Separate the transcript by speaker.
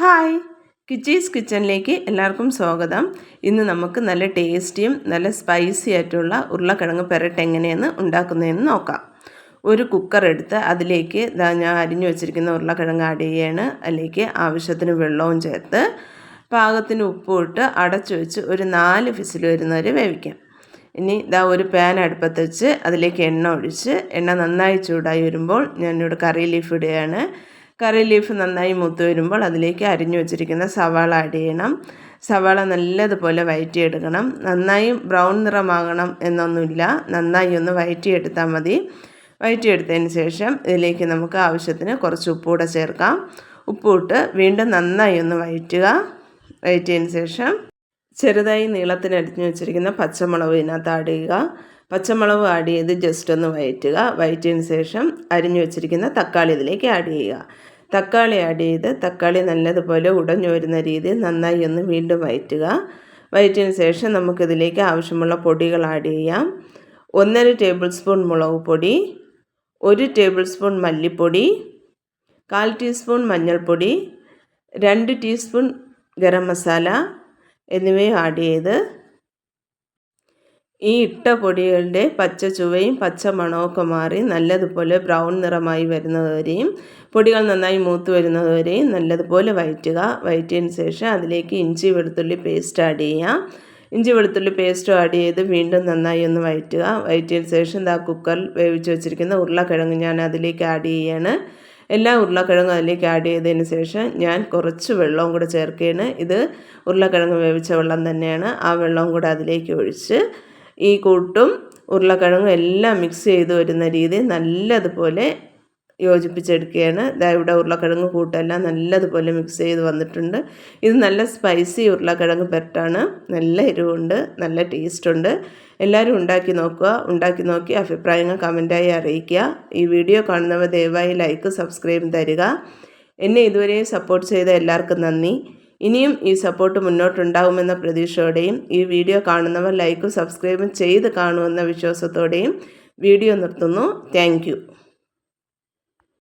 Speaker 1: Hi. കിച്ചീസ് കിച്ചണിലേക്ക് എല്ലാവർക്കും സ്വാഗതം. ഇന്ന് നമുക്ക് നല്ല ടേസ്റ്റിയും നല്ല സ്പൈസി ആയിട്ടുള്ള ഉരുളക്കിഴങ്ങ് പെരട്ട് എങ്ങനെയെന്ന് ഉണ്ടാക്കുന്നതെന്ന് നോക്കാം. ഒരു കുക്കർ എടുത്ത് അതിലേക്ക് ഞാൻ അരിഞ്ഞു വെച്ചിരിക്കുന്ന ഉരുളക്കിഴങ്ങ് ആഡ് ചെയ്യാണ്. അതിലേക്ക് ആവശ്യത്തിന് വെള്ളവും ചേർത്ത് പാകത്തിന് ഉപ്പും ഇട്ട് അടച്ചു വെച്ച് ഒരു നാല് ഫിസിൽ വരുന്നവരെ വേവിക്കാം. ഇനി ഇതാ ഒരു പാൻ അടുപ്പത്ത് വെച്ച് അതിലേക്ക് എണ്ണ ഒഴിച്ച് എണ്ണ നന്നായി ചൂടായി വരുമ്പോൾ ഞാനിവിടെ കറി ലീഫ് ഇടുകയാണ്. കറി ലീഫ് നന്നായി മൂത്ത് വരുമ്പോൾ അതിലേക്ക് അരിഞ്ഞു വെച്ചിരിക്കുന്ന സവാള ആഡ് ചെയ്യണം. സവാള നല്ലതുപോലെ വയറ്റിയെടുക്കണം. നന്നായി ബ്രൗൺ നിറമാകണം എന്നൊന്നുമില്ല. നന്നായി ഒന്ന് വയറ്റിയെടുത്താൽ മതി. വയറ്റിയെടുത്തതിന് ശേഷം ഇതിലേക്ക് നമുക്ക് ആവശ്യത്തിന് കുറച്ച് ഉപ്പൂടെ ചേർക്കാം. ഉപ്പിട്ട് വീണ്ടും നന്നായി ഒന്ന് വയറ്റുക. വയറ്റിയതിന് ശേഷം ചെറുതായി നീളത്തിനരിഞ്ഞ് വെച്ചിരിക്കുന്ന പച്ചമുളക് ഇതിനകത്ത് ആഡ് ചെയ്യുക. പച്ചമുളക് ആഡ് ചെയ്ത് ജസ്റ്റ് ഒന്ന് വയറ്റുക. വയറ്റിയതിന് ശേഷം അരിഞ്ഞു വെച്ചിരിക്കുന്ന തക്കാളി ഇതിലേക്ക് ആഡ് ചെയ്യുക. തക്കാളി ആഡ് ചെയ്ത് തക്കാളി നല്ലതുപോലെ ഉടഞ്ഞു വരുന്ന രീതിയിൽ നന്നായി ഒന്ന് വീണ്ടും വയറ്റുക. വയറ്റിയതിന് ശേഷം നമുക്കിതിലേക്ക് ആവശ്യമുള്ള പൊടികൾ ആഡ് ചെയ്യാം. ഒന്നര ടേബിൾ സ്പൂൺ മുളക് പൊടി ഒരു ടേബിൾ സ്പൂൺ മല്ലിപ്പൊടി കാൽ ടീസ്പൂൺ മഞ്ഞൾപ്പൊടി രണ്ട് ടീസ്പൂൺ ഗരം മസാല എന്നിവയും ആഡ് ചെയ്ത് ഈ ഇട്ട പൊടികളുടെ പച്ച ചുവയും പച്ച മണമൊക്കെ മാറി നല്ലതുപോലെ ബ്രൗൺ നിറമായി വരുന്നതുവരെയും പൊടികൾ നന്നായി മൂത്ത് വരുന്നതുവരെയും നല്ലതുപോലെ വയറ്റുക വയറ്റിയതിന് ശേഷം അതിലേക്ക് ഇഞ്ചി വെളുത്തുള്ളി പേസ്റ്റ് ആഡ് ചെയ്യാം. ഇഞ്ചി വെളുത്തുള്ളി പേസ്റ്റ് ആഡ് ചെയ്ത് വീണ്ടും നന്നായി ഒന്ന് വയറ്റുക വയറ്റിയതിന് ശേഷം ഇതാ കുക്കർ വേവിച്ച് വെച്ചിരിക്കുന്ന ഉരുളക്കിഴങ്ങ് ഞാൻ അതിലേക്ക് ആഡ് ചെയ്യാണ്. എല്ലാ ഉരുളക്കിഴങ്ങും അതിലേക്ക് ആഡ് ചെയ്തതിന് ശേഷം ഞാൻ കുറച്ച് വെള്ളവും കൂടെ ചേർക്കുകയാണ്. ഇത് ഉരുളക്കിഴങ്ങ് വേവിച്ച വെള്ളം തന്നെയാണ്. ആ വെള്ളവും കൂടെ അതിലേക്ക് ഒഴിച്ച് ഈ കൂട്ടും ഉരുളക്കിഴങ്ങും എല്ലാം മിക്സ് ചെയ്ത് വരുന്ന രീതി നല്ലതുപോലെ യോജിപ്പിച്ചെടുക്കുകയാണ്. ഇതാ ഇവിടെ ഉരുളക്കിഴങ്ങ് കൂട്ടെല്ലാം നല്ലതുപോലെ മിക്സ് ചെയ്ത് വന്നിട്ടുണ്ട്. ഇത് നല്ല സ്പൈസി ഉരുളക്കിഴങ്ങ് പെരട്ടാണ്. നല്ല എരിവുണ്ട് നല്ല ടേസ്റ്റുണ്ട് എല്ലാവരും ഉണ്ടാക്കി നോക്കുക. ഉണ്ടാക്കി നോക്കി അഭിപ്രായങ്ങൾ കമന്റായി അറിയിക്കുക. ഈ വീഡിയോ കാണുന്നവർ ദയവായി ലൈക്ക് സബ്സ്ക്രൈബ് തരിക. എന്നെ ഇതുവരെയും സപ്പോർട്ട് ചെയ്ത എല്ലാവർക്കും നന്ദി. ഇനിയും ഈ സപ്പോർട്ട് മുന്നോട്ടുണ്ടാകുമെന്ന പ്രതീക്ഷയോടെയും ഈ വീഡിയോ കാണുന്നവർ ലൈക്കും സബ്സ്ക്രൈബും ചെയ്ത് കാണുമെന്ന വിശ്വാസത്തോടെയും വീഡിയോ നിർത്തുന്നു. താങ്ക്